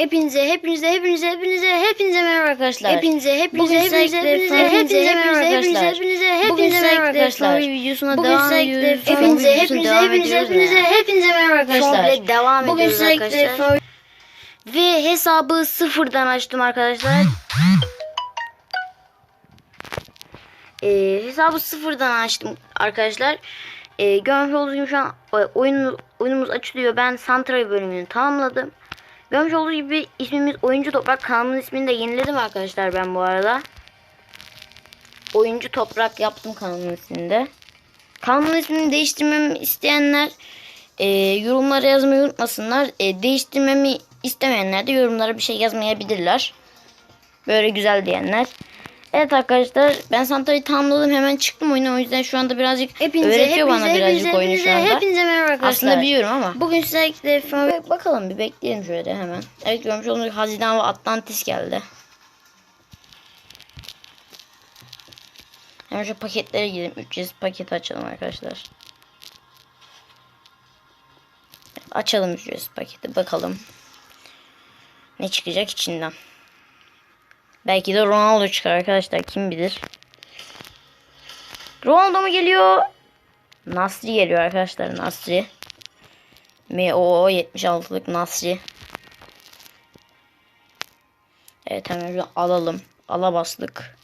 Hepinize, hepinize, hepinize, hepinize, hepinize merhaba arkadaşlar. Hepinize, hepinize, Bugün hepinize, hepinize, hepinize, hepinize, arkadaşlar. hepinize, Bugün hepinize merhaba arkadaşlar. Furkan videosuna Bugün devam ediyoruz. Hepinize, hepinize, hepinize, hepinize, hepinize merhaba arkadaşlar. Komple devam Bugün ediyoruz arkadaşlar. Ve hesabı sıfırdan açtım arkadaşlar. Ee, hesabı sıfırdan açtım arkadaşlar. Ee, görmüş olduğunuz gibi şu an oyun, oyunumuz açılıyor. Ben Santray bölümünü tamamladım. Görmüş olduğunuz gibi ismimiz Oyuncu Toprak. Kanalımın ismini de yeniledim arkadaşlar ben bu arada. Oyuncu Toprak yaptım kanalımın isminde. Kanalımın ismini değiştirmemi isteyenler e, yorumlara yazmayı unutmasınlar. E, değiştirmemi istemeyenler de yorumlara bir şey yazmayabilirler. Böyle güzel diyenler. Evet arkadaşlar ben Santra'yı tamamladım hemen çıktım oyuna o yüzden şu anda birazcık Hepinize, öğretiyor hepinize, bana birazcık hepinize, oyunu şu anda. hepinize merhaba arkadaşlar. Aslında biliyorum ama. Bugün sizlerle Bak- Bakalım bir bekleyelim şöyle hemen. Evet görmüş olduğunuz Haziran ve Atlantis geldi. Hemen şu paketlere girelim. 300 paketi açalım arkadaşlar. Açalım 300 paketi bakalım. Ne çıkacak içinden. Belki de Ronaldo çıkar arkadaşlar kim bilir. Ronaldo mu geliyor? Nasri geliyor arkadaşlar Nasri. MOO 76'lık Nasri. Evet hemen şöyle alalım. Ala bastık.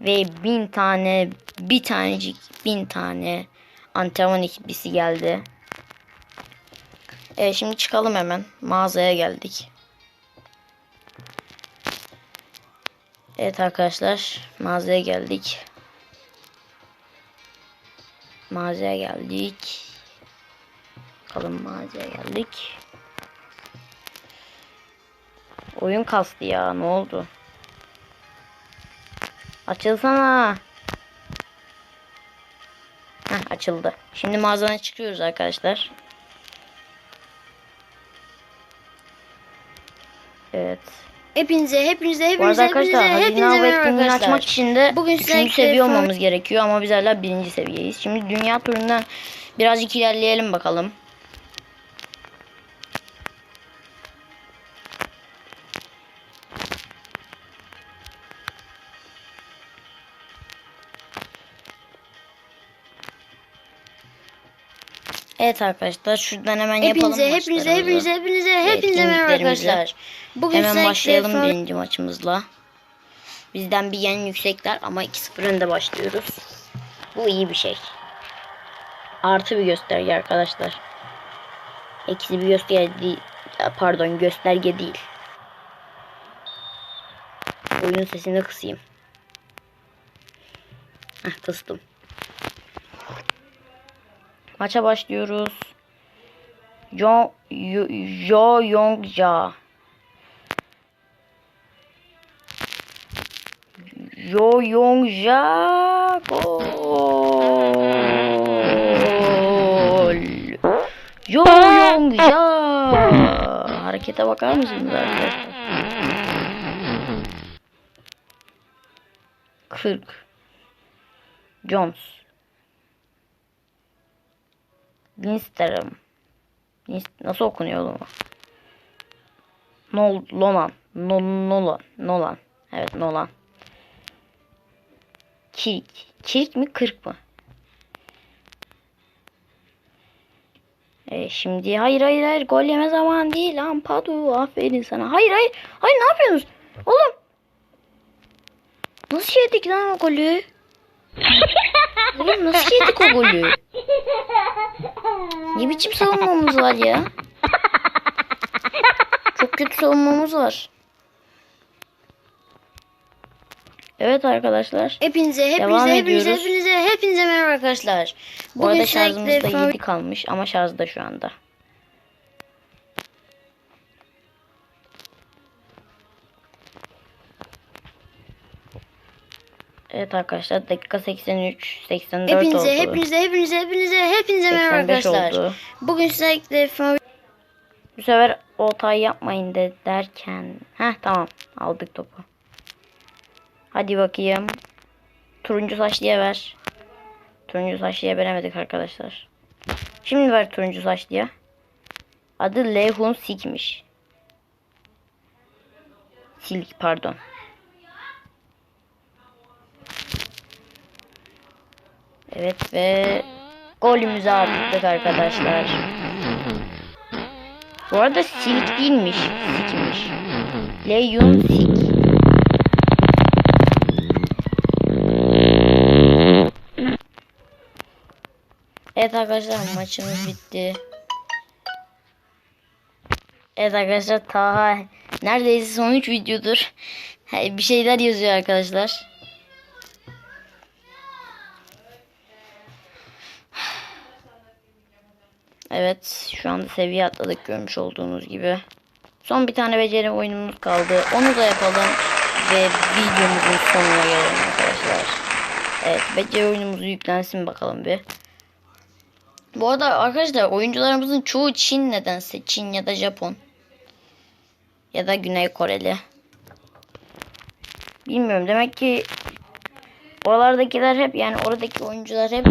Ve bin tane bir tanecik bin tane antrenman ikilisi geldi. Evet şimdi çıkalım hemen. Mağazaya geldik. Evet arkadaşlar mağazaya geldik. Mağazaya geldik. Bakalım mağazaya geldik. Oyun kastı ya ne oldu? Açılsana. Heh, açıldı. Şimdi mağazadan çıkıyoruz arkadaşlar. Evet. Hepinize, hepinize, Bu arada hepinize, hepinize, arkadaşlar hepinize Hazine Avı merhaba etkinliğini arkadaşlar. açmak için de Bugün üçüncü sürekli seviye fon- olmamız gerekiyor ama biz hala birinci seviyeyiz. Şimdi dünya turundan birazcık ilerleyelim bakalım. Evet arkadaşlar şuradan hemen yapalım Hepinize, hepinize, maçlarımızı. hepinize, hepinize, hepinize merhaba arkadaşlar. Bugün Hemen başlayalım fon- birinci maçımızla. Bizden bir yen yüksekler ama 2-0 önde başlıyoruz. Bu iyi bir şey. Artı bir gösterge arkadaşlar. Eksi bir gösterge değil. Pardon gösterge değil. Oyun sesini kısayım. Heh, kıstım. Maça başlıyoruz. Jo, Jo Yong Ja. Yo Yong Ja gol. Yo Yong Ja. Harekete bakar mısınız arkadaşlar? 40 Jones Linst- Nasıl okunuyor oğlum? Nol Nolan no, Nolan Nolan Evet Nolan Kirk Kirk mi 40 mı? E, şimdi hayır hayır hayır gol yeme zaman değil Ampadu aferin sana. Hayır hayır hayır ne yapıyorsunuz? Oğlum Nasıl yedik lan o golü? Oğlum nasıl yedik o golü? Ne biçim savunmamız var ya? Çok kötü savunmamız var. Evet arkadaşlar. Hepinize, Devam hepinize, hepinize, ediyoruz. hepinize, hepinize merhaba arkadaşlar. Bu arada sürekli fon- 7 kalmış ama şarjda şu anda. Evet arkadaşlar dakika 83 84 Hepinize, oldu. hepinize, hepinize, hepinize, hepinize merhaba 85 arkadaşlar. oldu. Bugün fon- Bu sefer oltayı yapmayın de derken. Heh tamam aldık topu. Hadi bakayım. Turuncu saçlıya ver. Turuncu saçlıya veremedik arkadaşlar. Şimdi ver turuncu saçlıya. Adı Lehun Sik'miş. Silk pardon. Evet ve golümüzü attık arkadaşlar. Bu arada silk değilmiş. Sikmiş. Leon sik. Evet arkadaşlar maçımız bitti. Evet arkadaşlar Taha neredeyse son 3 videodur. Bir şeyler yazıyor arkadaşlar. Evet şu anda seviye atladık görmüş olduğunuz gibi. Son bir tane beceri oyunumuz kaldı. Onu da yapalım. Ve videomuzun sonuna gelelim arkadaşlar. Evet beceri oyunumuzu yüklensin bakalım bir. Bu arada arkadaşlar oyuncularımızın çoğu Çin nedense. Çin ya da Japon. Ya da Güney Koreli. Bilmiyorum demek ki oralardakiler hep yani oradaki oyuncular hep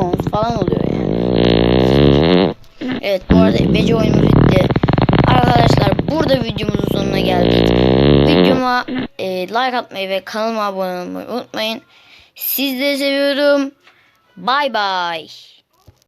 bronz falan oluyor yani. Evet bu arada Bece oyunumuz bitti. Arkadaşlar burada videomuzun sonuna geldik. Videoma e, like atmayı ve kanalıma abone olmayı unutmayın. Sizleri seviyorum. Bye bye.